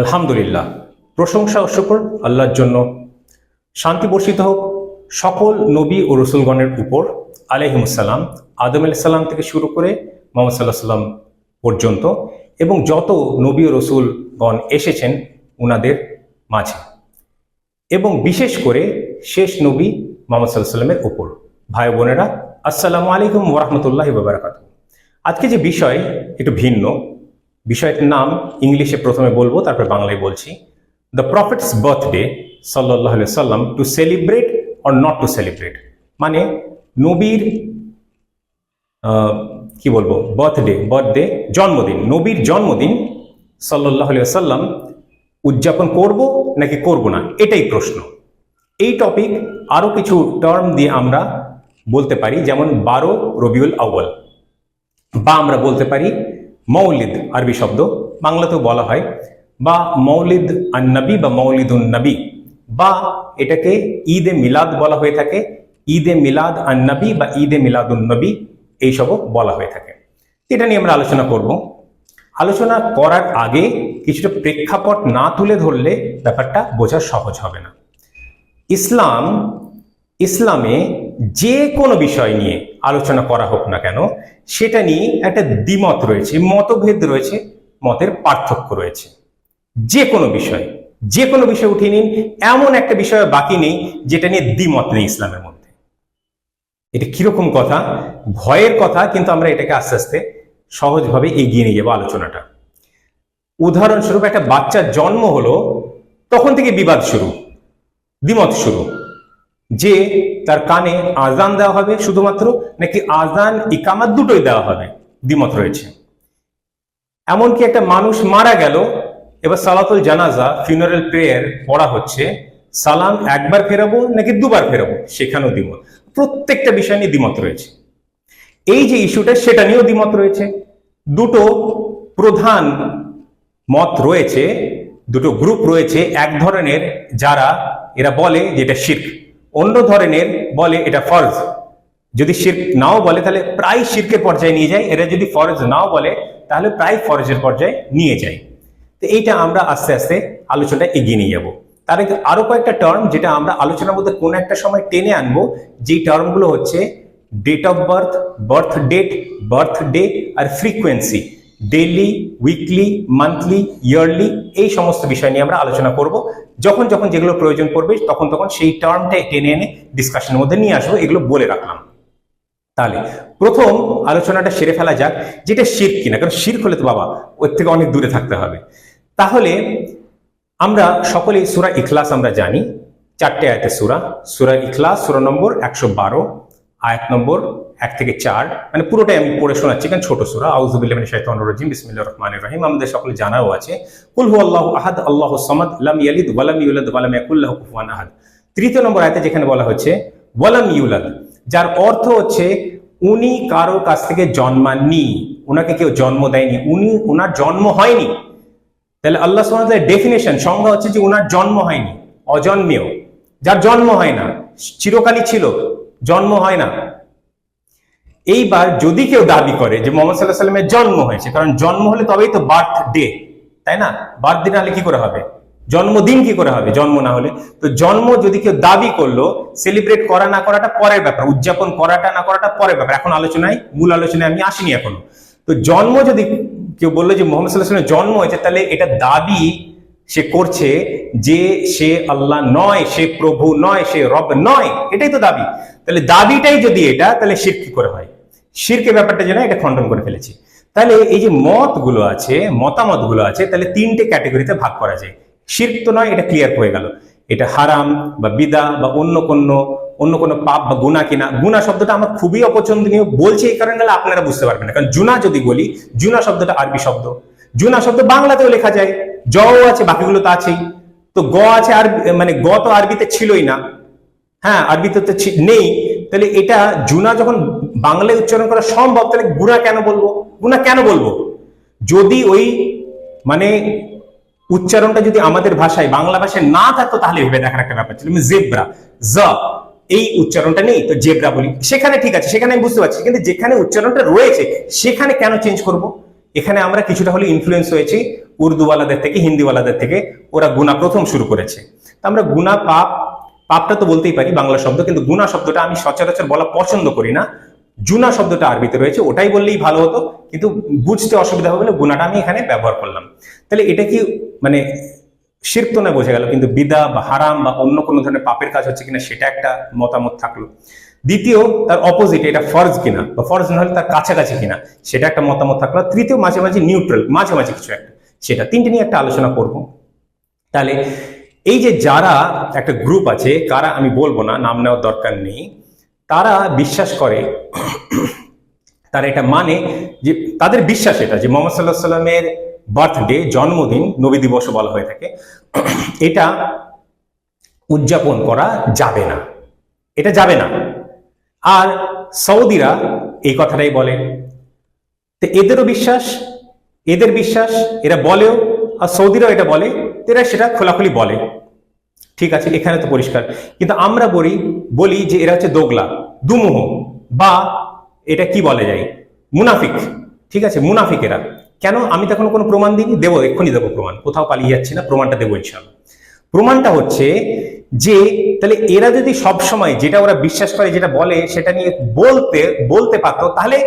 আলহামদুলিল্লাহ। প্রশংসা ও শুকর আল্লাহর জন্য। শান্তি বর্ষিত হোক সকল নবী ও রসুলগণের উপর। আলহিমুসাল্লাম আদম আলাইসাল্লাম থেকে শুরু করে মোহাম্মদ সাল্লাহ সাল্লাম পর্যন্ত এবং যত নবী ও রসুলগণ এসেছেন উনাদের মাঝে। এবং বিশেষ করে শেষ নবী মোহাম্মদ সাল্লাহ সাল্লামের উপর। ভাই বোনেরা, আসসালামু আলাইকুম ওরহমতুল্লাহ বাবরাকাত আজকে যে বিষয় একটু ভিন্ন বিষয়টির নাম ইংলিশে প্রথমে বলব, তারপর বাংলায় বলছি। দ্য প্রফিটস বার্থডে সাল্লাহ সাল্লাম to celebrate or not to celebrate মানে নবীর কি বলব বার্থডে বার্থডে জন্মদিন, নবীর জন্মদিন সাল্লাহ সাল্লাম উদযাপন করব নাকি করব না? এটাই প্রশ্ন। এই টপিক আরও কিছু টার্ম দিয়ে আমরা বলতে পারি, যেমন বারো রবিউল আউ্য়াল। বা আমরা বলতে পারি মৌলিদ, আরবি শব্দ। বাংলাতেও বলা হয়, বা মৌলিদ আন্নবী বা মৌলিদুন নবী। বা এটাকে ঈদে মিলাদ বলা হয়ে থাকে, ঈদে মিলাদ আন্নবী বা ঈদে মিলাদুন নবী, এইসবও বলা হয়ে থাকে। এটা নিয়ে আমরা আলোচনা করব। আলোচনা করার আগে কিছুটা প্রেক্ষাপট না তুলে ধরলে ব্যাপারটা বোঝা সহজ হবে না। ইসলাম, ইসলামে যে কোনো বিষয় নিয়ে আলোচনা করা হোক না কেন, সেটা নিয়ে একটা দ্বিমত রয়েছে মতভেদ রয়েছে, মতের পার্থক্য রয়েছে। যে কোনো বিষয়, যে কোনো বিষয় উঠিয়ে নিন, এমন একটা বিষয় বাকি নেই, যেটা নিয়ে দ্বিমত নেই ইসলামের মধ্যে। এটা কীরকম কথা? ভয়ের কথা, কিন্তু আমরা এটাকে আস্তে আস্তে সহজভাবে এগিয়ে নিয়ে যাব আলোচনাটা। উদাহরণস্বরূপ একটা বাচ্চার জন্ম হলো, তখন থেকে বিবাদ শুরু, দ্বিমত শুরু। যে তার কানে আজান দেওয়া হবে শুধুমাত্র, নাকি আজান ইকামাত দুটোই দেওয়া হবে, দ্বিমত রয়েছে। এমনকি একটা মানুষ মারা গেল, এবার সালাতুল জানাজা ফিউনারেল প্রেয়ার পড়া হচ্ছে, সালাম একবার ফেরাবো, নাকি দুবার ফেরাবো, সেখানেও দ্বিমত। প্রত্যেকটা বিষয় নিয়ে দ্বিমত রয়েছে। এই যে ইস্যুটা, সেটা নিয়েও দ্বিমত রয়েছে। দুটো প্রধান মত রয়েছে, দুটো গ্রুপ রয়েছে, এক ধরনের যারা, এরা বলে যে এটা শির্ক। অন্য ধরনের বলে এটা ফরজ। যদি শির্ক নাও বলে, তাহলে প্রায় শির্কের পর্যায়ে নিয়ে যায়। এরা যদি ফরজ নাও বলে, তাহলে প্রায় ফরজের পর্যায়ে নিয়ে যায়। তো এইটা আমরা আস্তে আস্তে আলোচনাটা এগিয়ে নিয়ে যাব। তার আরও কয়েকটা টার্ম যেটা আমরা আলোচনার মধ্যে কোনো একটা সময় টেনে আনব। যেই টার্মগুলো হচ্ছে date of birth birth date birthday R frequency daily weekly monthly yearly এই সমস্ত বিষয় নিয়ে আমরা আলোচনা করব। যখন যখন যেগুলো প্রয়োজন পড়বে তখন তখন সেই টার্মটা টেনে এনে ডিসকাশনের মধ্যে নিয়ে আসব, এগুলো বলে রাখলাম। তাহলে প্রথম আলোচনাটা সেরে ফেলা যাক, যেটা শির কিনা, কারণ শির হলে তো বাবা ওর থেকে অনেক দূরে থাকতে হবে। তাহলে আমরা সকলে সুরা ইখলাস আমরা জানি, চারটে আয়াতের সুরা সুরা ইখলাস, সুরা নম্বর একশো বারো, আয়াত নম্বর এক থেকে চার মানে পুরোটাই আমি পড়ে শোনাচ্ছি, কারণ ছোট সুরা। আউজুবিল্লাহ মিনাশ শাইতানির রাজিম, বিসমিল্লাহির রহমানির রহিম। আমাদের সকলে জানাও আছে, কুল হু আল্লাহু আহাদ, আল্লাহু সামাদ, লাম ইয়ালিদ ওয়া লাম ইউলাদ ওয়া লাম ইয়াকুল কুফুয়ান আহাদ। তৃতীয় নম্বর আয়াতে যেখানে বলা হচ্ছে ওয়ালাম ইউলাদ, যার অর্থ হচ্ছে, উনি কারও কাছ থেকে জন্মাননি ওনাকে কেউ জন্ম দেয়নি, উনি ওনার জন্ম হয়নি। তাহলে আল্লাহ সুবহানাহু ডেফিনেশন সংজ্ঞা হচ্ছে যে ওনার জন্ম হয়নি অজন্মেয় যার জন্ম হয় না, চিরকালই ছিল, জন্ম হয় না। এইবার যদি কেউ দাবি করে যে মোহাম্মদ সাল্লাহ সাল্লামের জন্ম হয়েছে, কারণ জন্ম হলে তবেই তো বার্থ ডে তাই না? বার্থ ডে না হলে কি করে হবে? জন্মদিন কি করে হবে? জন্ম না হলে। তো জন্ম যদি কেউ দাবি করল সেলিব্রেট করা না করাটা পরের ব্যাপার, উদযাপন করাটা না করাটা পরের ব্যাপার। এখন আলোচনায়, মূল আলোচনায় আমি আসিনি এখনও। তো জন্ম যদি কেউ বলল যে মোহাম্মদ সাল্লাহ জন্ম হয়েছে, তাহলে এটা দাবি সে করছে যে সে আল্লাহ নয়, সে প্রভু নয়, সে রব নয়, এটাই তো দাবি। তাহলে দাবিটাই যদি এটা, তাহলে শির কি করে হয়? শিরকের ব্যাপারটা যেন এটা খণ্ডন করে ফেলেছি। তাহলে এই যে মতগুলো আছে, মতামতগুলো আছে, তাহলে তিনটে ক্যাটাগরিতে ভাগ করা যায়। শির্ক তো নয়, এটা ক্লিয়ার হয়ে গেল। এটা হারাম বা বিদা বা অন্য কোনো অন্য কোনো পাপ বা গুণা কিনা। গুণা শব্দটা আমার খুবই অপছন্দনীয়, বলছি এই কারণে আপনারা বুঝতে পারবেন না। কারণ জুনা যদি বলি জুনা শব্দটা আরবি শব্দ। জুনা শব্দ বাংলাতেও লেখা যায়। জ আছে, বাকিগুলো তো আছেই। তো গ আছে আর মানে গ তো আরবিতে ছিলই না। হ্যাঁ আরবিতে তো নেই। তাহলে এটা জুনা যখন বাংলায় উচ্চারণ করা সম্ভব, তাহলে গুণা কেন বলব? গুণা কেন বলব? যদি ওই মানে উচ্চারণটা যদি আমাদের ভাষায়, বাংলা ভাষায় না থাকতো, তাহলে ভেবে দেখার একটা ব্যাপার ছিল। জেব্রা, জ, এই উচ্চারণটা নেই, তো জেব্রা বলি। সেখানে ঠিক আছে, সেখানে আমি বুঝতে পারছি, কিন্তু যেখানে উচ্চারণটা রয়েছে, সেখানে কেন চেঞ্জ করব? এখানে আমরা কিছুটা হলে ইনফ্লুয়েন্স হয়েছি, উর্দুওয়ালাদের থেকে, হিন্দিওয়ালাদের থেকে, ওরা গুণা প্রথম শুরু করেছে। তা আমরা গুণা পাপ, পাপটা তো বলতেই পারি বাংলা শব্দ, কিন্তু গুণা শব্দটা আমি সচরাচর বলা পছন্দ করি না। জুনা শব্দটা আরবিতে রয়েছে, ওটাই বললেই ভালো হতো, কিন্তু বুঝতে অসুবিধা হবে বলে গুনাটা আমি এখানে ব্যবহার করলাম। তাহলে এটা কি মানে শির্ক তো না বোঝা গেল, কিন্তু বিদা বা হারাম বা অন্য কোনো ধরনের পাপের কাজ হচ্ছে কিনা সেটা একটা মতামত থাকল। দ্বিতীয়, তার অপোজিট এটা ফরজ কিনা, বা ফরজ না হলে তার কাছাকাছি কিনা, সেটা একটা মতামত থাকল। তৃতীয়, মাঝে মাঝে নিউট্রাল মাঝে মাঝে কিছু একটা, সেটা তিনটে নিয়ে একটা আলোচনা করব। তাহলে এই যে যারা একটা গ্রুপ আছে, কারা আমি বলব না, নাম নেওয়ার দরকার নেই তারা বিশ্বাস করে, তারা এটা মানে যে, তাদের বিশ্বাস এটা যে মোহাম্মদ সাল্লাহ সাল্লামের বার্থডে জন্মদিন, নবী দিবসও বলা হয়ে থাকে। এটা উদযাপন করা যাবে না। এটা যাবে না। আর সৌদিরা এই কথাটাই বলে। তো এদেরও বিশ্বাস, এদের বিশ্বাস, এরা বলেও, আর সৌদিরাও এটা বলে, এরা সেটা খোলাখুলি বলে। ঠিক আছে, এখানে তো পরিষ্কার। কিন্তু আমরা বলি বলি যে এরা হচ্ছে দোগলা, দুমুহ, বা এটা কি বলে যায়? মুনাফিক, ঠিক আছে, মুনাফিক এরা। কেন? আমি তখন কোনো প্রমাণ দিইনি, দেবো, এক্ষুনি দেবো প্রমাণ। কোথাও পালিয়ে যাচ্ছি না, প্রমাণটা দেবো ইনশাল্লাহ প্রমাণটা হচ্ছে যে, তাহলে এরা যদি সব সময় যেটা ওরা বিশ্বাস করে, যেটা বলে, সেটা নিয়ে বলতে বলতে পারতো, তাহলে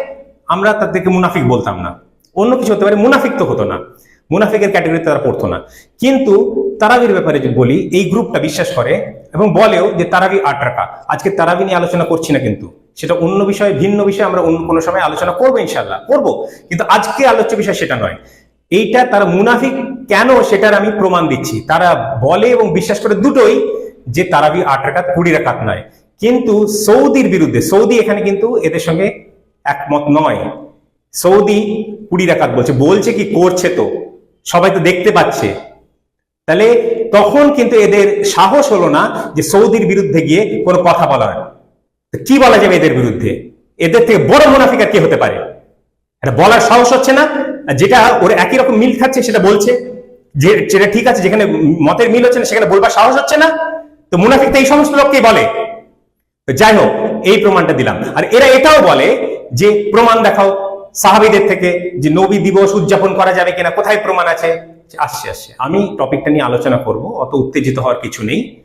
আমরা তাদেরকে মুনাফিক বলতাম না। অন্য কিছু হতে পারে, মুনাফিক তো হতো না। মুনাফিকের ক্যাটাগরিতে তারা পড়তো না। কিন্তু তারাবির ব্যাপারে যে বলি, এই গ্রুপটা বিশ্বাস করে এবং বলেও যে তারাবি আট রাখা আজকে তারাবি নিয়ে আলোচনা করছি না কিন্তু। সেটা অন্য বিষয়ে, ভিন্ন বিষয়ে আমরা অন্য কোনো সময় আলোচনা করব ইনশাল্লাহ করব। কিন্তু আজকে আলোচ্য বিষয় সেটা নয়। এইটা তারা মুনাফিক কেন সেটার আমি প্রমাণ দিচ্ছি। তারা বলে এবং বিশ্বাস করে দুটোই যে তারাবি আট রাকাত কুড়ি রাকাত নয়। কিন্তু সৌদির বিরুদ্ধে, সৌদি এখানে কিন্তু এদের সঙ্গে একমত নয়। সৌদি কুড়ি রাকাত বলছে। বলছে কি, করছে তো। সবাই তো দেখতে পাচ্ছে। তাহলে তখন কিন্তু এদের সাহস হলো না যে সৌদির বিরুদ্ধে গিয়ে কোনো কথা বলার। কি বলা যাবে এদের বিরুদ্ধে? এদের থেকে বড় মুনাফিক কে হতে পারে? এটা বলার সাহস হচ্ছে না যেটা ওর একই রকম মিল খাচ্ছে সেটা বলছে। যে যেটা ঠিক আছে, যেখানে মতের মিল হচ্ছে না, সেখানে বলবার সাহস হচ্ছে না। তো মুনাফিক তো এই সমস্ত লোককেই বলে। যাই হোক, এই প্রমাণটা দিলাম। আর এরা এটাও বলে যে, প্রমাণ দেখাও সাহাবিদের থেকে যে নবী দিবস উদযাপন করা যাবে কিনা, কোথায় প্রমাণ আছে? আসছে আসছে। আমি টপিকটা নিয়ে আলোচনা করব, অত উত্তেজিত হওয়ার কিছু নেই।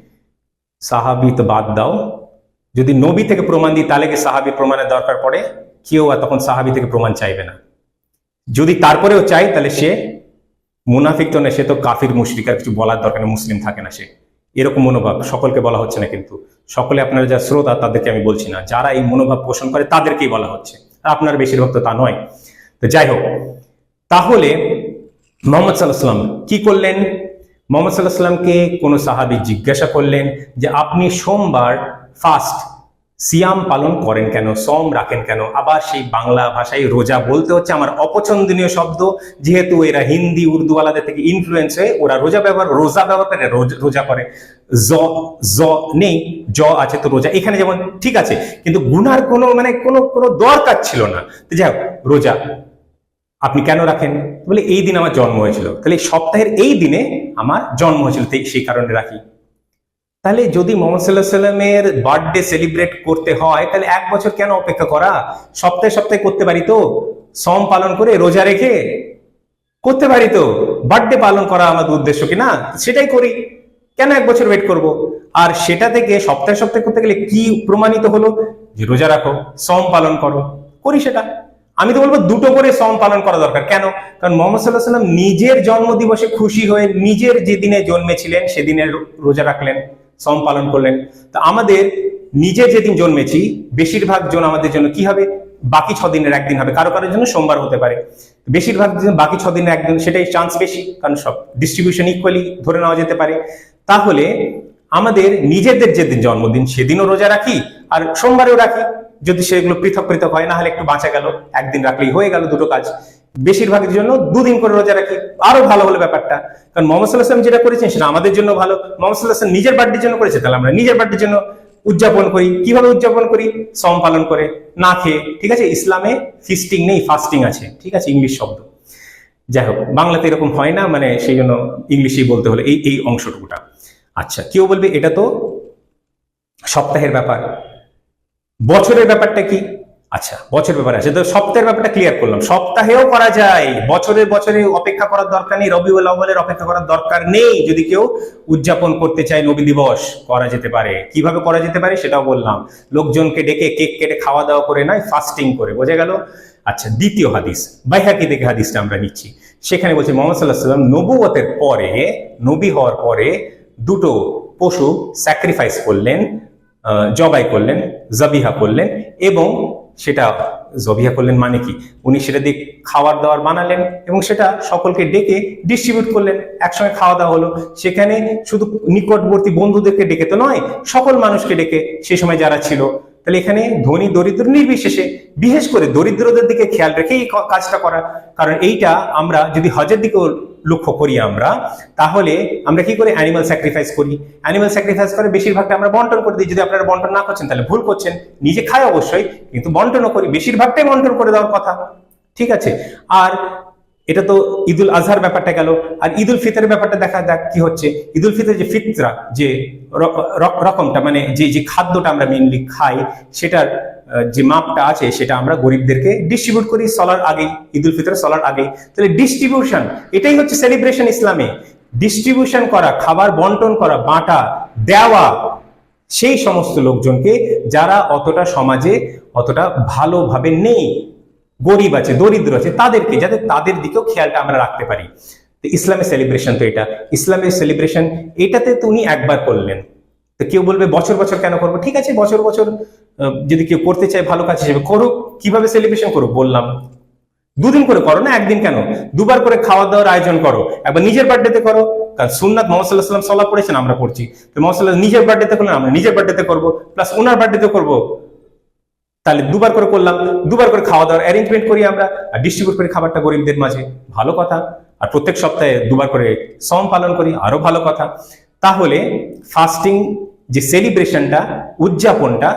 সাহাবি তো বাদ দাও। যদি নবী থেকে প্রমাণ দিই, তাহলে কি সাহাবি প্রমাণের দরকার পড়ে? কেউ আর তখন সাহাবি থেকে প্রমাণ চাইবে না। যদি তারপরেও চাই তাহলে সে মুনাফিক তো না, সে তো কাফির মুশরিকার কিছু বলার দরকার মুসলিম থাকে না সে। এরকম মনোভাব সকলকে বলা হচ্ছে না কিন্তু। সকলে আপনারা যা শ্রোতা, তাদেরকে আমি বলছি না। যারা এই মনোভাব পোষণ করে, তাদেরকেই বলা হচ্ছে। আর আপনার বেশিরভাগ তো তা নয়। তো যাই হোক, তাহলে মোহাম্মদ সাল্লাহ সাল্লাম কি করলেন? মোহাম্মদ সাল্লাহ সাল্লামকে কোনো সাহাবি জিজ্ঞাসা করলেন যে, আপনি সোমবার ফাস্ট সিয়াম পালন করেন কেন? সম রাখেন কেন? আবার সেই বাংলা ভাষায় রোজা বলতে হচ্ছে আমার অপছন্দনীয় শব্দ, যেহেতু এরা হিন্দি উর্দু উর্দুওয়ালাদের থেকে ইনফ্লুয়েন্স হয়ে ওরা রোজা ব্যবহার রোজা ব্যবহার করে রোজা করে। জ জ নেই জ আছে তো রোজা। এখানে যেমন ঠিক আছে, কিন্তু গুনার কোনো মানে কোনো কোনো দরকার ছিল না। তো যাই রোজা আপনি কেন রাখেন? বলে, এই দিন আমার জন্ম হয়েছিল। তাহলে সপ্তাহের এই দিনে আমার জন্ম হয়েছিল সেই কারণে রাখি। তাহলে যদি মোহাম্মদ সাল্লাহ সাল্লামের বার্থডে সেলিব্রেট করতে হয়, তাহলে এক বছর কেন অপেক্ষা করা? সপ্তাহে সপ্তাহে করতে পারি তো? সম পালন করে রোজা রেখে করতে পারি তো? বার্থডে পালন করা আমাদের উদ্দেশ্য কি না? সেটাই করি। কেন এক বছর ওয়েট করব? আর সেটা থেকে, সপ্তাহে সপ্তাহে করতে গেলে কি প্রমাণিত হলো? যে রোজা রাখো সম পালন করো, করি সেটা। আমি তো বলব দুটো করে সম পালন করা দরকার। কেন? কারণ মোহাম্মদ সাল্লাহ সাল্লাম নিজের জন্মদিবসে খুশি হয়ে নিজের যেদিনে জন্মেছিলেন, সেদিনে রোজা রাখলেন সম পালন করলেন। তা আমাদের নিজে যেদিন জন্মেছি, বেশিরভাগ জন আমাদের জন্য কি হবে? বাকি ছ দিনের একদিন হবে। কারও কারোর জন্য সোমবার হতে পারে। বেশিরভাগ বাকি ছ দিনের একদিন, সেটাই চান্স বেশি। কারণ সব ডিস্ট্রিবিউশন ইকুয়ালি ধরে নেওয়া যেতে পারে। তাহলে আমাদের নিজেদের যেদিন জন্মদিন, সেদিনও রোজা রাখি আর সোমবারেও রাখি। যদি সেগুলো পৃথক পৃথক হয় না হলে একটু বাঁচা গেল, একদিন রাখলেই হয়ে গেল দুটো কাজ। বেশিরভাগের জন্য দুদিন করে রোজা রাখি। আরও ভালো হলো ব্যাপারটা। কারণ মোহাম্মদ যেটা করেছেন, সেটা আমাদের জন্য ভালো। মোহাম্মদ নিজের বার্থডের জন্য করেছে, তাহলে আমরা নিজের বার্থডের জন্য উদযাপন করি। কীভাবে উদযাপন করি? সম পালন করে, না খেয়ে। ঠিক আছে? ইসলামে ফিস্টিং নেই ফাস্টিং আছে। ঠিক আছে? ইংলিশ শব্দ। যাই হোক, বাংলাতে এরকম হয় না মানে সেই জন্য ইংলিশেই বলতে হলো এই এই অংশটুকুটা। আচ্ছা কেউ বলবে এটা তো সপ্তাহের ব্যাপার। বছরের ব্যাপারটা কি? আচ্ছা বছর ব্যাপার আছে। তো সপ্তাহের ব্যাপারটা ক্লিয়ার করলাম। সপ্তাহেও করা যায়। বছরের বছরে অপেক্ষা করার দরকার নেই। রবি আউ্বালের অপেক্ষা করার দরকার নেই। যদি কেউ উদযাপন করতে চায় নবী দিবস, করা যেতে পারে। কীভাবে করা যেতে পারে সেটাও বললাম। লোকজনকে ডেকে কেক কেটে খাওয়া দাওয়া করে নয় ফাস্টিং করে। বোঝা গেল? আচ্ছা দ্বিতীয় হাদিস। বাইহাকি থেকে হাদিসটা আমরা নিচ্ছি। সেখানে বলছে মোহাম্মদ সাল্লাহ সাল্লাম নবুয়তের পরে, নবী হওয়ার পরে দুটো পশু স্যাক্রিফাইস করলেন জবাই করলেন, জবিহা করলেন এবং সেটা, জবিহা করলেন মানে কি? উনি সেটা দিয়ে খাওয়ার দাওয়ার বানালেন এবং সেটা সকলকে ডেকে ডিস্ট্রিবিউট করলেন। একসঙ্গে খাওয়া দাওয়া হলো। সেখানে শুধু নিকটবর্তী বন্ধুদেরকে ডেকে তো নয়, সকল মানুষকে ডেকে। সে সময় যারা ছিল তাহলে এখানে ধনী দরিদ্র নির্বিশেষে, বিশেষ করে দরিদ্রদের দিকে খেয়াল রেখে এই কাজটা করা। কারণ এইটা আমরা যদি হজের দিকেও লক্ষ্য করি আমরা, তাহলে আমরা কি করে? অ্যানিমাল স্যাক্রিফাইস করি। অ্যানিমাল স্যাক্রিফাইস করে বেশিরভাগটা আমরা বন্টন করে দিই। যদি আপনারা বন্টন না করছেন, তাহলে ভুল করছেন। নিজে খায় অবশ্যই, কিন্তু বন্টনও করি। বেশিরভাগটাই বন্টন করে দেওয়ার কথা। ঠিক আছে? আর এটা তো ঈদুল আজহার ব্যাপারটা গেল। আর ঈদুল ফিতরের ব্যাপারটা দেখা যাক কি হচ্ছে। ঈদুল ফিতর যে ফিতরা, যে রকমটা মানে যে যে খাদ্যটা আমরা মেনলি খাই, সেটার যে মাপটা আছে, সেটা আমরা গরিবদেরকে ডিস্ট্রিবিউট করি সলার আগেই, ঈদুল ফিতর সলার আগেই। তাহলে ডিস্ট্রিবিউশন এটাই হচ্ছে সেলিব্রেশন ইসলামে। ডিস্ট্রিবিউশন করা, খাবার বন্টন করা, বাঁটা, দেওয়া, সেই সমস্ত লোকজনকে যারা অতটা সমাজে অতটা ভালোভাবে নেই। গরিব আছে, দরিদ্র আছে, তাদেরকে যাতে তাদের দিকেও খেয়ালটা আমরা রাখতে পারি। তো ইসলামের সেলিব্রেশন তো এটা। ইসলামের সেলিব্রেশন এটাতে তো উনি একবার করলেন। তো কেউ বলবে, বছর বছর কেন করব? ঠিক আছে, বছর বছর যদি কেউ করতে চায়, ভালো কাজ হিসেবে করুক। কীভাবে সেলিব্রেশন করুক? বললাম। দুদিন করে করো না, একদিন কেন? দুবার করে খাওয়া দাওয়ার আয়োজন করো। একবার নিজের বার্থডেতে করো। কারণ সুন্নাত মোহাম্মদ সাল্লাহ পড়েছেন, আমরা পড়ছি। তো মোহাম্মদ নিজের বার্থডেতে করলেন আমরা নিজের বার্থডেতে করব। প্লাস ওনার বার্থডেতে করব। তাহলে দুবার করে করলাম, দুবার করে খাওয়া দাওয়ার অ্যারেঞ্জমেন্ট করি আমরা, আর ডিস্ট্রিবিউট করি খাবারটা গরিবদের মাঝে। ভালো কথা। আর প্রত্যেক সপ্তাহে দুবার করে সম পালন করি, আরও ভালো কথা। তাহলে ফাস্টিং যে সেলিব্রেশনটা উদযাপনটা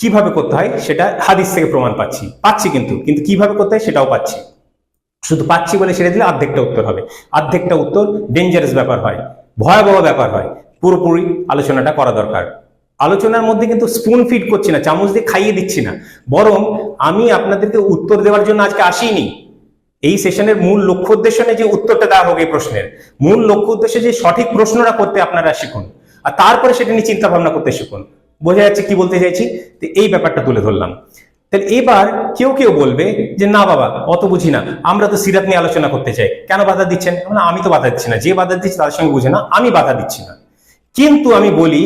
কীভাবে করতে হয়, সেটা হাদিস থেকে প্রমাণ পাচ্ছি। পাচ্ছি কিন্তু কিন্তু কীভাবে করতে হয় সেটাও পাচ্ছি। শুধু পাচ্ছি বলে সেটা দিলে অর্ধেকটা উত্তর হবে। অর্ধেকটা উত্তর ডেঞ্জারাস ব্যাপার হয়, ভয়াবহ ব্যাপার হয়। পুরোপুরি আলোচনাটা করা দরকার। আলোচনার মধ্যে কিন্তু স্পুন ফিড করছি না, চামচ দিয়ে খাইয়ে দিচ্ছি না। বরং আমি আপনাদেরকে উত্তর দেওয়ার জন্য আজকে আসিনি। এই সেশনের মূল লক্ষ্য উদ্দেশ্য যে উত্তরটা দেওয়া হোক এই প্রশ্নের। মূল লক্ষ্য উদ্দেশ্যে যে সঠিক প্রশ্নটা করতে আপনারা শিখুন। আর তারপরে সেটা নিয়ে চিন্তা ভাবনা করতে শিখুন। বোঝা যাচ্ছে কি বলতে চাইছি? তো এই ব্যাপারটা তুলে ধরলাম। তাহলে এবার কেউ কেউ বলবে যে, না বাবা, অত বুঝি না। আমরা তো সিরাত নিয়ে আলোচনা করতে চাই। কেন বাধা দিচ্ছেন? আমি তো বাধা দিচ্ছি না। যে বাধা দিচ্ছি তাদের সঙ্গে বুঝে না আমি বাধা দিচ্ছি না। কিন্তু আমি বলি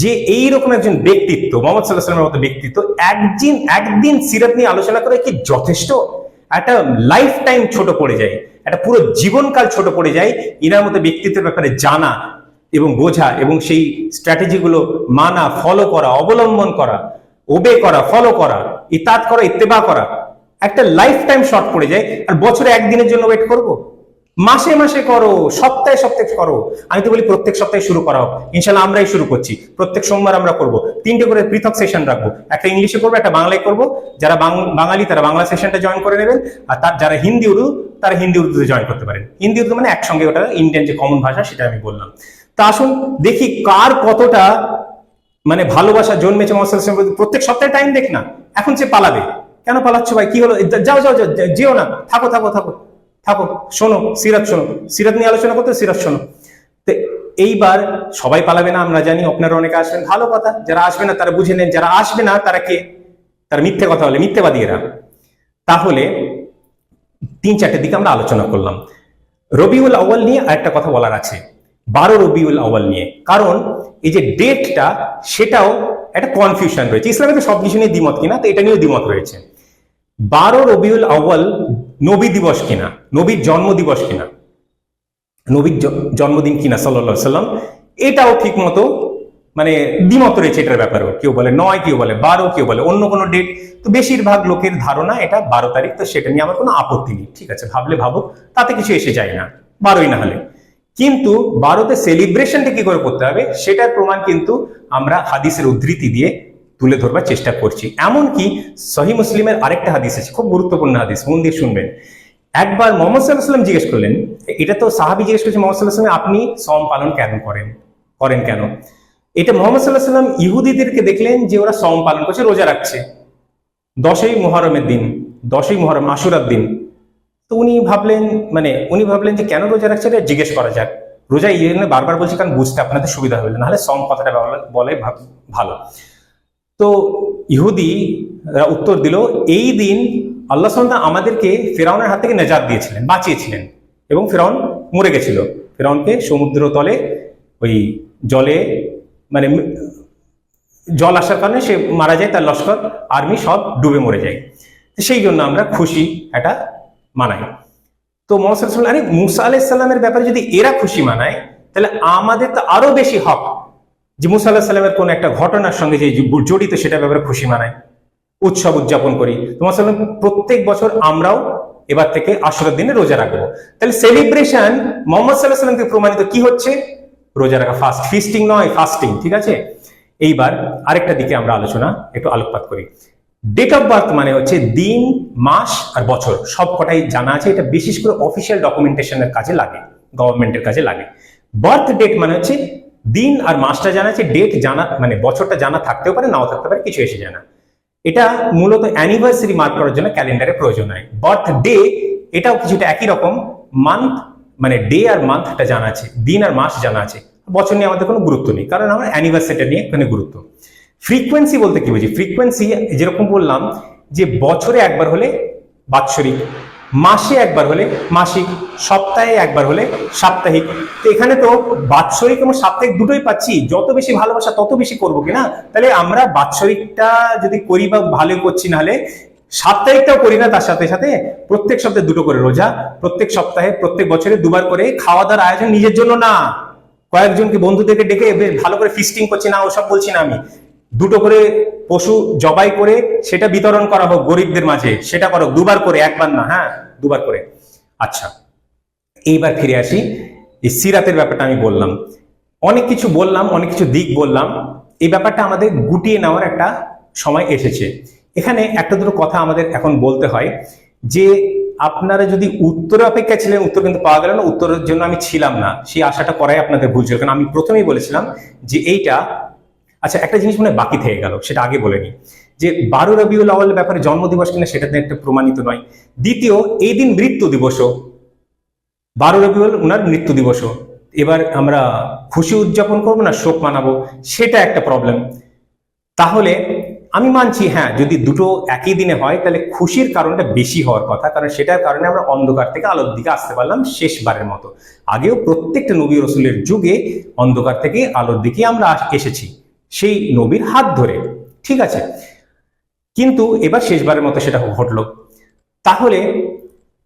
যে এই রকম একজন ব্যক্তিত্ব, মোহাম্মদ সাল্লাহ সাল্লামের মতো ব্যক্তিত্ব, একদিন একদিন সিরাত নিয়ে আলোচনা করে কি যথেষ্ট? একটা লাইফ টাইম ছোট পড়ে যায়, একটা পুরো জীবনকাল ছোট পড়ে যায়, এনার মতো ব্যক্তিত্বের ব্যাপারে জানা এবং বোঝা এবং সেই স্ট্র্যাটেজিগুলো মানা ফলো করা, অবলম্বন করা ওবে করা ফলো করা ইতাত করা, ইত্তেবা করা, একটা লাইফ টাইম শর্ট পড়ে যায়, আর বছরে একদিনের জন্য ওয়েট করব? মাসে মাসে করো সপ্তাহে সপ্তাহে করো। আমি তো বলি প্রত্যেক সপ্তাহে শুরু করা হোক ইনশাল্লাহ আমরাই শুরু করছি। প্রত্যেক সোমবার আমরা করব। তিনটে করে পৃথক সেশন রাখব। একটা ইংলিশে করব একটা বাংলায় করব। যারা বাঙালি তারা বাংলা সেশনটা জয়েন করে নেবেন। আর তার যারা হিন্দি উর্দু তারা হিন্দি উর্দুতে জয়েন করতে পারেন। হিন্দি উর্দু মানে একসঙ্গে ওটা ইন্ডিয়ান যে কমন ভাষা সেটা আমি বললাম। তা আসুন দেখি কার কতটা মানে ভালোবাসা জন্মেছে প্রতি। প্রত্যেক সপ্তাহে টাইম দেখ না। এখন সে পালাবে। কেন পালাচ্ছ ভাই? কি হলো? যাও যাও যাও, যেও না। থাকো থাকো থাকো। থাকো, শোনো, সিরাত শোনো। সিরাত নিয়ে আলোচনা করতে, সিরাত শোনো। তো এইবার সবাই পালাবে না, আমরা জানি, আপনারা অনেকে আসবেন। ভালো কথা, যারা আসবে না, তারা বুঝে নেন, যারা আসবে না, তারা কে? তারা মিথ্যে কথা বলে মিথ্যেবাদী এরা তাহলে তিন, চারটের দিকে আমরা আলোচনা করলাম। রবিউল আউয়াল নিয়ে আরেকটা কথা বলার আছে। বারো রবিউল আউয়াল নিয়ে। কারণ এই যে ডেটটা, সেটাও একটা কনফিউশন রয়েছে। ইসলামে তো সবকিছু নিয়ে দ্বিমত কিনা তো এটা নিয়েও দ্বিমত রয়েছে। বারো রবিউল আউয়াল নবী দিবস কিনা? নবীর জন্ম দিবস কিনা? নবীর জন্মদিন কিনা সাল্লা সাল্লাম এটাও ঠিক মতো মানে দ্বিমত রয়েছে এটার ব্যাপারেও। কেউ বলে নয়, কেউ বলে বারো, কেউ বলে অন্য কোনো ডেট তো বেশিরভাগ লোকের ধারণা এটা বারো তারিখ, তো সেটা নিয়ে আমার কোনো আপত্তি নেই। ঠিক আছে, ভাবলে ভাবুক, তাতে কিছু এসে যায় না। বারোই না হলে। কিন্তু বারোতে সেলিব্রেশনটা কি করে করতে হবে? সেটার প্রমাণ কিন্তু আমরা হাদিসের উদ্ধৃতি দিয়ে তুলে ধরবার চেষ্টা করছি। এমনকি সহি মুসলিমের আরেকটা হাদিস আছে, খুব গুরুত্বপূর্ণ হাদিস মন দিয়ে শুনবেন। একবার মোহাম্মদ সাল্লাহ সাল্লাম জিজ্ঞেস করলেন, এটা তো সাহাবি জিজ্ঞেস করছে, মোহাম্মদ সাল্লাহ সাল্লাম আপনি সম পালন কেন করেন? করেন কেন? এটা মোহাম্মদ সাল্লাহ সাল্লাম ইহুদিদেরকে দেখলেন যে ওরা সম পালন করছে, রোজা রাখছে। দশই মোহরমের দিন, দশই মোহরম, আশুরার দিন। তো উনি ভাবলেন মানে উনি ভাবলেন যে কেন রোজা রাখছে এটা জিজ্ঞেস করা যাক। রোজা এই জন্য বারবার বলছি, কারণ বুঝতে আপনাদের সুবিধা হবে নাহলে সম কথাটা বলে ভালো। তো ইহুদি উত্তর দিল, এই দিন আল্লাহ সাল্লাম আমাদেরকে ফেরাউনের হাত থেকে নেজাত দিয়েছিলেন, বাঁচিয়েছিলেন এবং ফেরাউন মরে গেছিল। ফেরাউনকে সমুদ্র তলে, ওই জলে মানে জল আসার কারণে সে মারা যায়, তার লস্কর, আর্মি সব ডুবে মরে যায়। সেই জন্য আমরা খুশি, এটা মানাই তো মোহাম্মদ আরে মুসা আলাইসাল্লামের ব্যাপারে যদি এরা খুশি মানায়, তাহলে আমাদের তো আরও বেশি হক। যে মুসা আল্লাহ সাল্লামের কোন একটা ঘটনার সঙ্গে যে জড়িত সেটা ব্যাপারে খুশি মানায়, উৎসব উদযাপন করি। তোমার সাল্লাম প্রত্যেক বছর আমরাও এবার থেকে আশুরার দিনে রোজা রাখব। তাহলে সেলিব্রেশন মোহাম্মদ সাল্লাহ প্রমাণিত কি হচ্ছে? রোজা রাখা ফাস্ট ফিস্টিং নয় ফাস্টিং ঠিক আছে? এইবার আরেকটা দিকে আমরা আলোচনা, একটু আলোকপাত করি। ডেট অফ বার্থ মানে হচ্ছে দিন, মাস আর বছর, সব কটাই জানা আছে। এটা বিশেষ করে অফিসিয়াল ডকুমেন্টেশনের কাজে লাগে গভর্নমেন্টের কাজে লাগে। বার্থ ডেট মানে হচ্ছে দিন আর মাসটা জানা আছে ডেট জানা মানে বছরটা জানা থাকতেও পারে, নাও থাকতে পারে, কিছু এসে জানা এটা মূলত অ্যানিভার্সারি মার্ক করার জন্য ক্যালেন্ডারে প্রয়োজন হয়। বার্থ ডে এটাও কিছুটা একই রকম মান্থ মানে ডে আর মান্থটা জানা আছে, দিন আর মাস জানা আছে। বছর নিয়ে আমাদের কোনো গুরুত্ব নেই, কারণ আমার অ্যানিভার্সারিটা নিয়ে এখানে গুরুত্ব। ফ্রিকোয়েন্সি বলতে কি বুঝি? ফ্রিকোয়েন্সি যেরকম বললাম, যে বছরে একবার হলে বাৎসরিক মাসে একবার হলে, মাসিক সপ্তাহে একবার হলে, সাপ্তাহিক। তো এখানে তো বাৎসরিক এবং সাপ্তাহিক দুটোই পাচ্ছি। যত বেশি ভালোবাসা তত বেশি করব কিনা তাহলে আমরা বাৎসরিকটা যদি করি বা ভালো করছি নাহলে, সাপ্তাহিকটাও করি না, তার সাথে সাথে প্রত্যেক সপ্তাহে দুটো করে রোজা, প্রত্যেক সপ্তাহে, প্রত্যেক বছরে দুবার করে খাওয়া দাওয়ার আয়োজন নিজের জন্য না। কয়েকজনকে বন্ধুদেরকে ডেকে বেশ ভালো করে ফিস্টিং করছি না, ওসব বলছি না আমি। দুটো করে পশু জবাই করে সেটা বিতরণ করা হোক গরিবদের মাঝে, সেটা করো, দুবার করে, একবার না হ্যাঁ দুবার করে। আচ্ছা এইবার ফিরে আসি। এই সিরাতের ব্যাপারটা আমি বললাম। অনেক কিছু বললাম, অনেক কিছু দিক বললাম। এই ব্যাপারটা আমাদের গুটিয়ে নেওয়ার একটা সময় এসেছে। এখানে একটা দুটো কথা আমাদের এখন বলতে হয়, যে আপনারা যদি উত্তরে অপেক্ষা ছিলেন, উত্তর কিন্তু পাওয়া গেল না, উত্তরের জন্য আমি ছিলাম না। সেই আশাটা করাই আপনাদের ভুল ছিল। কারণ আমি প্রথমেই বলেছিলাম যে এইটা আচ্ছা একটা জিনিস মনে বাকি থেকে গেল, সেটা আগে বলে বলেনি যে বারো রবিউল আওয়াল ব্যাপারে জন্মদিবস কিনা সেটাতে একটা প্রমাণিত নয়। দ্বিতীয়, এই দিন মৃত্যু দিবসও। বারো রবিউল ওনার মৃত্যু দিবসও। এবার আমরা খুশি উদযাপন করব না, শোক মানাবো, সেটা একটা প্রবলেম তাহলে আমি মানছি হ্যাঁ যদি দুটো একই দিনে হয়, তাহলে খুশির কারণটা বেশি হওয়ার কথা, কারণ সেটার কারণে আমরা অন্ধকার থেকে আলোর দিকে আসতে পারলাম শেষবারের মতো। আগেও প্রত্যেকটা নবী রসুলের যুগে অন্ধকার থেকে আলোর দিকে আমরা এসেছি। সেই নবীর হাত ধরে, ঠিক আছে? কিন্তু এবার শেষবারের মতো সেটা ঘটলো। তাহলে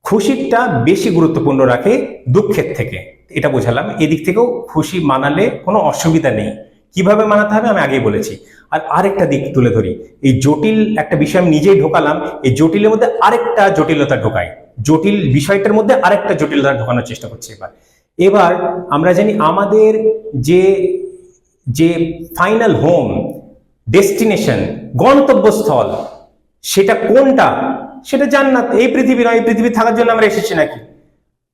খুশিটা বেশি গুরুত্বপূর্ণ রাখে দুঃখের থেকে। এটা বোঝালাম। এদিক থেকেও খুশি মানালে কোনো অসুবিধা নেই। কীভাবে মানাতে হবে আমি আগেই বলেছি। আর আরেকটা দিক তুলে ধরি। এই জটিল একটা বিষয় আমি নিজেই ঢোকালাম। এই জটিলের মধ্যে আরেকটা জটিলতা ঢোকাই। জটিল বিষয়টার মধ্যে আরেকটা জটিলতা ঢোকানোর চেষ্টা করছি এবার। এবার আমরা জানি আমাদের যে যে ফাইনাল হোম ডেস্টিনেশন গন্তব্যস্থল, সেটা কোনটা? সেটা জান্নাত। এই পৃথিবী নয়, এই পৃথিবী থাকার জন্য আমরা এসেছি নাকি?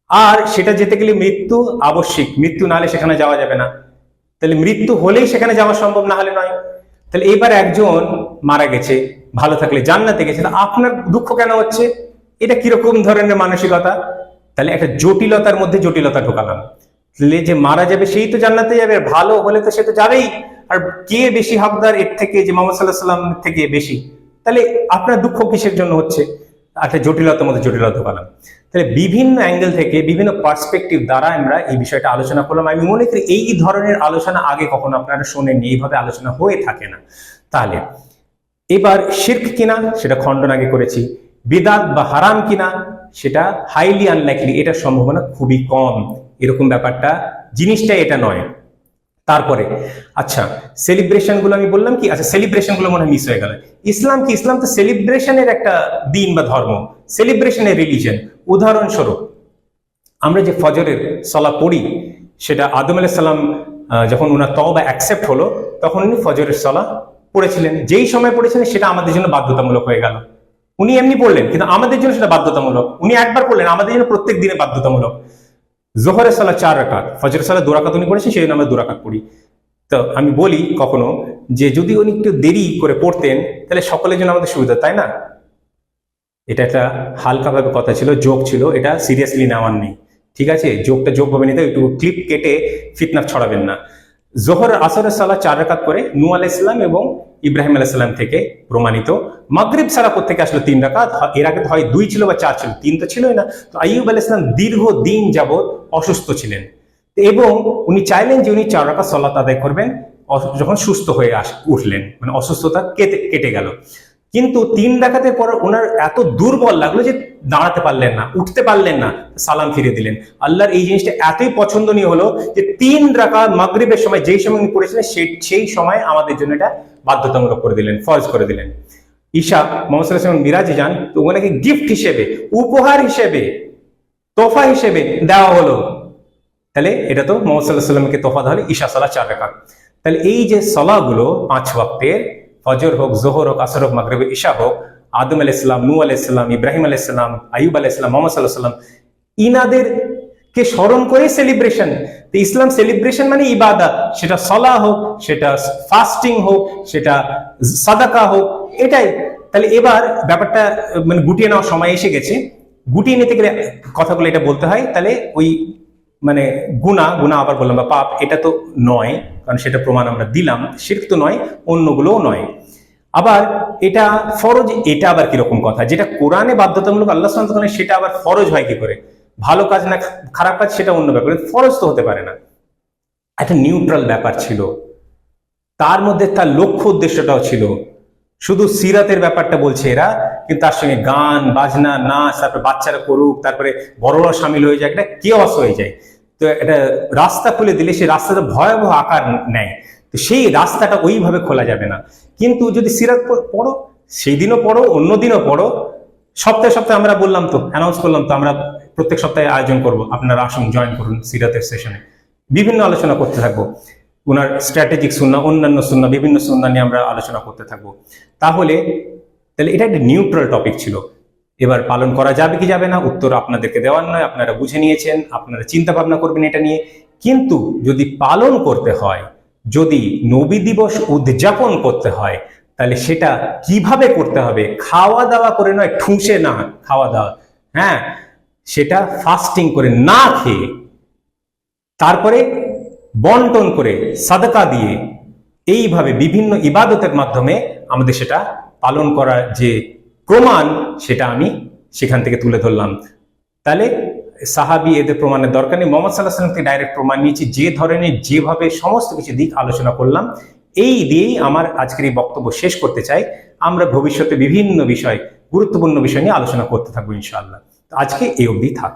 আর সেটা যেতে গেলে মৃত্যু আবশ্যিক। মৃত্যু না হলে সেখানে যাওয়া যাবে না। তাহলে মৃত্যু হলেই সেখানে যাওয়া সম্ভব না হলে নয়। তাহলে এবার একজন মারা গেছে, ভালো থাকলে জান্নাতে গেছে। আপনার দুঃখ কেন হচ্ছে? এটা কীরকম ধরনের মানসিকতা? তাহলে একটা জটিলতার মধ্যে জটিলতা ঢোকালাম। যে মারা যাবে সেই তো জান্নাতে যাবে ভালো হলে তো সে তো যাবেই। আর কে বেশি হকদার এর থেকে যে মোহাম্মদ সাল্লাহ সাল্লাম থেকে বেশি? তাহলে আপনার দুঃখ কিসের জন্য হচ্ছে? একটা জটিলতার মধ্যে জটিলতা ঢোকালাম তাহলে বিভিন্ন অ্যাঙ্গেল থেকে, বিভিন্ন পার্সপেক্টিভ দ্বারা আমরা এই বিষয়টা আলোচনা করলাম। আমি মনে করি এই ধরনের আলোচনা আগে কখনো আপনারা শোনেননি, এইভাবে আলোচনা হয়ে থাকে না। তাহলে, এবার শির্ক কিনা, সেটা খণ্ডন আগে করেছি। বিদাত বা হারাম কিনা, সেটা হাইলি আনলাইকলি এটার সম্ভাবনা খুবই কম। এরকম ব্যাপারটা জিনিসটা এটা নয়। তারপরে আচ্ছা সেলিব্রেশনগুলো আমি বললাম কি আচ্ছা সেলিব্রেশনগুলো মনে হয় মিস হয়ে গেল। ইসলাম কি ইসলাম তো সেলিব্রেশনের একটা দিন বা ধর্ম সেলিব্রেশনের রিলিজন উদাহরণস্বরূপ আমরা যে ফজরের সলা পড়ি সেটা আদম আহ, যখন ওনার তবা অ্যাকসেপ্ট হলো তখন উনি ফজরের সলা পড়েছিলেন। যেই সময় পড়েছিলেন সেটা আমাদের জন্য বাধ্যতামূলক হয়ে গেল। উনি এমনি পড়লেন কিন্তু আমাদের জন্য সেটা বাধ্যতামূলক। উনি একবার পড়লেন আমাদের জন্য প্রত্যেক দিনে বাধ্যতামূলক। জোহরের সালা চার রাকাত, ফজরের সালা দু রাকাত উনি পড়েছেন, সেই জন্য আমরা দু রাকাত পড়ি। তো আমি বলি কখনো যে যদি উনি একটু দেরি করে পড়তেন, তাহলে সকলের জন্য আমাদের সুবিধা, তাই না? এটা একটা হালকাভাবে কথা ছিল যোগ ছিল, এটা সিরিয়াসলি নেওয়ার নেই। ঠিক আছে? যোগটা যোগ ভাবে নিতে একটু ক্লিপ কেটে ফিতনা ছড়াবেন না। জোহর আসরের সালা চার রাকাত করে নু আলাইসাল্লাম এবং ইব্রাহিম আলাইসাল্লাম থেকে প্রমাণিত। মাগরীব সারা থেকে আসলো তিন রাকাত এর আগে তো হয় দুই ছিল বা চার ছিল, তিন তো ছিলই না। তো আইব আলাইসাল্লাম দীর্ঘ দিন যাবৎ অসুস্থ ছিলেন। এবং উনি চাইলেন যে উনি চার রাকাত সলাত আদায় করবেন যখন সুস্থ হয়ে আস উঠলেন মানে অসুস্থতা কেটে কেটে গেল। কিন্তু তিন ডাকাতের পর ওনার এত দুর্বল লাগল যে দাঁড়াতে পারলেন না, উঠতে পারলেন না, সালাম ফিরে দিলেন। আল্লাহর এই জিনিসটা এতই পছন্দনীয় হলো যে তিন রাখা মাগরিবের সময় যেই সময় উনি পড়েছিলেন সেই সময় আমাদের জন্য এটা বাধ্যতামূলক করে দিলেন, ফরজ করে দিলেন। ঈশা মোহাম্মদ মিরাজে যান, তো ওনাকে গিফট হিসেবে, উপহার হিসেবে তোফা হিসেবে দেওয়া হলো। তাহলে এটা তো মোহাম্মদ সাল্লাহ সাল্লামকে তোফা দেওয়া হলো, ঈশা সালাহ চার রেখা তাহলে এই যে সলাগুলো পাঁচ ওয়াক্তের ফজর হোক, জোহর হোক, আসর হোক, মাগরবে, ঈশা হোক, আদম আলাহ ইসলাম নু আলাহ ইসলাম ইব্রাহিম আলাহ ইসলাম আইব আলাহ ইসলাম মোহাম্মদ সাল্লাহ সাল্লাম ইনাদের কে স্মরণ করে সেলিব্রেশন তো ইসলাম সেলিব্রেশন মানে ইবাদা সেটা সলা হোক, সেটা ফাস্টিং হোক, সেটা সাদাকা হোক, এটাই। তাহলে এবার ব্যাপারটা মানে গুটিয়ে নেওয়ার সময় এসে গেছে। গুটিয়ে নিতে গেলে কথাগুলো এটা বলতে হয়। তাহলে ওই মানে গুণা গুণা আবার বললাম বা পাপ, এটা তো নয়। কারণ সেটা প্রমাণ আমরা দিলাম শির্ক তো নয়, অন্যগুলোও নয়। আবার এটা ফরজ, এটা আবার কীরকম কথা? যেটা কোরআনে বাধ্যতামূলক আল্লাহ সাল্লাল্লাহু সেটা আবার ফরজ হয় কি করে? ভালো কাজ না খারাপ কাজ, সেটা অন্য ব্যাপার। ফরজ তো হতে পারে না। একটা নিউট্রাল ব্যাপার ছিল। তার মধ্যে তার লক্ষ্য উদ্দেশ্যটাও ছিল। শুধু সিরাতের ব্যাপারটা বলছে এরা, কিন্তু তার সঙ্গে গান, বাজনা, নাচ, তারপরে বাচ্চারা করুক, তারপরে বড়রা সামিল হয়ে যায়, একটা কেওয়াস হয়ে যায়। তো এটা রাস্তা খুলে দিলে সেই রাস্তাটা ভয়াবহ আকার নেয়। তো সেই রাস্তাটা ওইভাবে খোলা যাবে না। কিন্তু যদি সিরাত পড়ো সেই দিনও পড়ো, অন্য দিনও পড়ো, সপ্তাহে সপ্তাহে আমরা বললাম তো অ্যানাউন্স করলাম তো, আমরা প্রত্যেক সপ্তাহে আয়োজন করব। আপনারা আসুন জয়েন করুন সিরাতের সেশনে বিভিন্ন আলোচনা করতে থাকব। ওনার স্ট্র্যাটেজিক সুন্না, অন্যান্য সুন্না, বিভিন্ন সুন্না নিয়ে আমরা আলোচনা করতে থাকব। তাহলে তাহলে এটা একটা নিউট্রাল টপিক ছিল। এবার পালন করা যাবে কি যাবে না? উত্তর আপনাদেরকে দেওয়ার নয়, আপনারা বুঝে নিয়েছেন, আপনারা চিন্তা ভাবনা করবেন এটা নিয়ে। কিন্তু যদি পালন করতে হয়, যদি নবী দিবস উদযাপন করতে হয়, তাহলে সেটা কীভাবে করতে হবে? খাওয়া দাওয়া করে নয়, ঠুসে না খাওয়া দাওয়া হ্যাঁ সেটা ফাস্টিং করে না খেয়ে, তারপরে বন্টন করে, সাদকা দিয়ে, এইভাবে বিভিন্ন ইবাদতের মাধ্যমে আমাদের সেটা পালন করার যে প্রমাণ সেটা আমি সেখান থেকে তুলে ধরলাম। তাহলে সাহাবি এদের প্রমাণের দরকার নেই। মোহাম্মদ সাল্লাহ সাল্লামকে ডাইরেক্ট প্রমাণ নিয়েছি, যে ধরনের, যেভাবে সমস্ত কিছু দিক আলোচনা করলাম, এই দিয়েই আমার আজকের এই বক্তব্য শেষ করতে চাই। আমরা ভবিষ্যতে বিভিন্ন বিষয়, গুরুত্বপূর্ণ বিষয় নিয়ে আলোচনা করতে থাকব ইনশাআল্লাহ। আজকে এই অবধি থাক।